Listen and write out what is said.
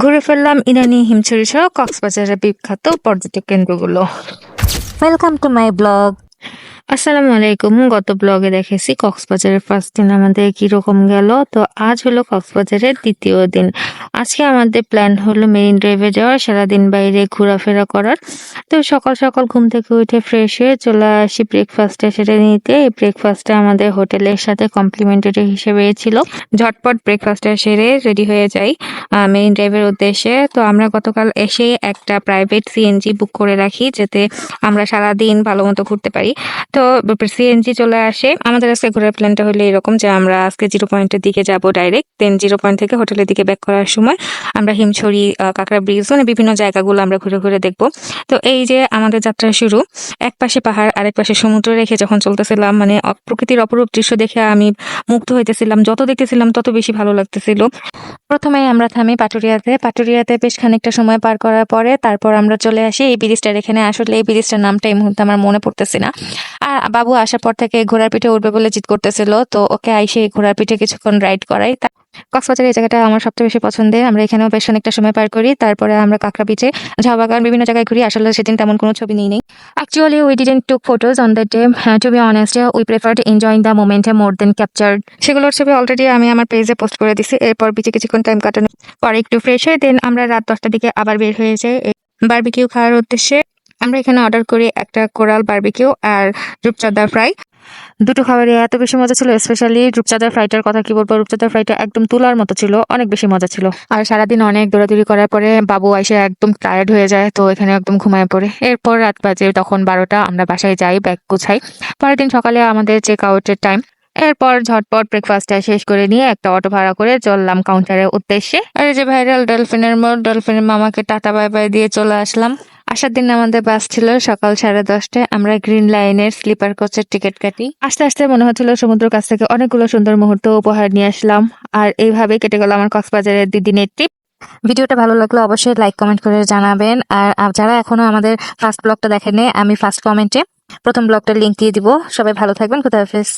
ঘুরে ফেললাম ইরানি হিমছড়ি সহ কক্সবাজারের বিখ্যাত পর্যটক কেন্দ্রগুলো। ওয়েলকাম টু মাই ব্লগ আসসালামু আলাইকুম। গত ব্লগে দেখেছি কক্সবাজারের ফার্স্ট দিন আমাদের কীরকম গেল। তো আজ হলো কক্সবাজারের দ্বিতীয় দিন। আজকে আমাদের প্ল্যান হলো মেরিন ড্রাইভে যাওয়ার সারাদিন বাইরে ঘোরাফেরা করার। তো সকাল সকাল ঘুম থেকে উঠে ফ্রেশ হয়ে চলে আসি ব্রেকফাস্টটা সেটা নিতে। এই ব্রেকফাস্টটা আমাদের হোটেলের সাথে কমপ্লিমেন্টারি হিসেবে ছিল। ঝটপট ব্রেকফাস্টটা সেরে রেডি হয়ে যাই মেরিন ড্রাইভের উদ্দেশ্যে। তো আমরা গতকাল এসে একটা প্রাইভেট সিএনজি বুক করে রাখি, যাতে আমরা সারাদিন ভালো মতো ঘুরতে পারি। তো সিএনজি চলে আসে। আমাদের আজকে ঘোরার প্ল্যানটা হলো এরকম যে আমরা আজকে জিরো পয়েন্টের দিকে যাব ডাইরেক্ট দেন জিরো পয়েন্ট থেকে হোটেলের দিকে ব্যাক করার সময় আমরা হিমছড়ি কাঁকড়া ব্রিজ মানে বিভিন্ন জায়গাগুলো আমরা ঘুরে ঘুরে দেখব। তো এই যে আমাদের যাত্রা শুরু, এক পাশে পাহাড়, আরেক পাশে সমুদ্র রেখে যখন চলতেছিলাম মানে প্রকৃতির অপরূপ দৃশ্য দেখে আমি মুগ্ধ হইতেছিলাম, যত দেখতেছিলাম তত বেশি ভালো লাগতেছিল। প্রথমে আমরা থামি পাটুরিয়াতে পাটুরিয়াতে বেশ খানিকটা সময় পার করার পরে তারপর আমরা চলে আসি এই ব্রিজটার এখানে। আসলে এই ব্রিজটার নামটা এই মুহূর্তে আমার মনে পড়তেছে না। আর বাবু আসার পর থেকে ঘোড়ার পিঠে উঠবে বলে জিদ করতেছিল। তো ওকে আইসে ঘোড়ার পিঠে কিছুক্ষণ রাইড করাই। তা- কক্সবাজার এই জায়গাটা আমার সবচেয়ে বেশি পছন্দের আমরা এখানেও বেশ অনেকটা সময় পার করি। তারপরে আমরা কাঁকড়া বিচে ঝাউ বাগান বিভিন্ন জায়গায় ঘুরি। আসলে সেদিন তেমন কোনো ছবি নিই, নেই। Actually we didn't took photos on the day to be honest we prefer to enjoying the moment more than capture সেগুলোর ছবি অলরেডি আমি আমার পেজে পোস্ট করে দিছি। এরপর বিচে কিছুক্ষণ টাইম কাটানোর পরে একটু ফ্রেশ হয়ে দেন আমরা রাত দশটার দিকে আবার বের হয়ে যাই। বারবিকিউ খাওয়ার উদ্দেশ্যে। আমরা এখানে অর্ডার করি একটা কোরাল বার্বিকিউ আর রূপচাঁদা ফ্রাই দুটো খাবারই এত বেশি মজা ছিল স্পেশালি রূপচাঁদার ফ্রাইটার কথা কি বলব? রূপচাঁদার ফ্রাইটা একদম তুলার মতো ছিল অনেক বেশি মজা ছিল। আর সারাদিন অনেক দৌড়াদৌড়ি করার পরে বাবু এসে একদম টায়ার্ড হয়ে যায় তো এখানে একদম ঘুমায় পড়ে। এরপর রাত বাজে তখন বারোটা আমরা বাসায় যাই ব্যাগ গুছাই। পরের দিন সকালে আমাদের চেক আউটের টাইম এরপর ঝটপট ব্রেকফাস্টটা শেষ করে নিয়ে একটা অটো ভাড়া করে চললাম কাউন্টারের উদ্দেশ্যে। আর যে ভাইরাল ডলফিনের মোড় ডলফিনের মামাকে টাটা বাই বাই দিয়ে চলে আসলাম। আসার দিন আমাদের বাস ছিল সকাল সাড়ে দশটায়। আমরা গ্রিন লাইনের স্লিপার কোচের টিকিট কাটি। আস্তে আস্তে মনে হচ্ছিল সমুদ্র কাছ থেকে অনেকগুলো সুন্দর মুহূর্ত উপহার নিয়ে আসলাম। আর এইভাবে কেটে গেল আমার কক্সবাজারের দুদিনের ট্রিপ ভিডিওটা ভালো লাগলে অবশ্যই লাইক কমেন্ট করে জানাবেন। আর যারা এখনও আমাদের ফার্স্ট ব্লগটা দেখেনি আমি ফার্স্ট কমেন্টে প্রথম ব্লগটার লিংক দিয়ে দিব। সবাই ভালো থাকবেন, খুদা হাফেজ।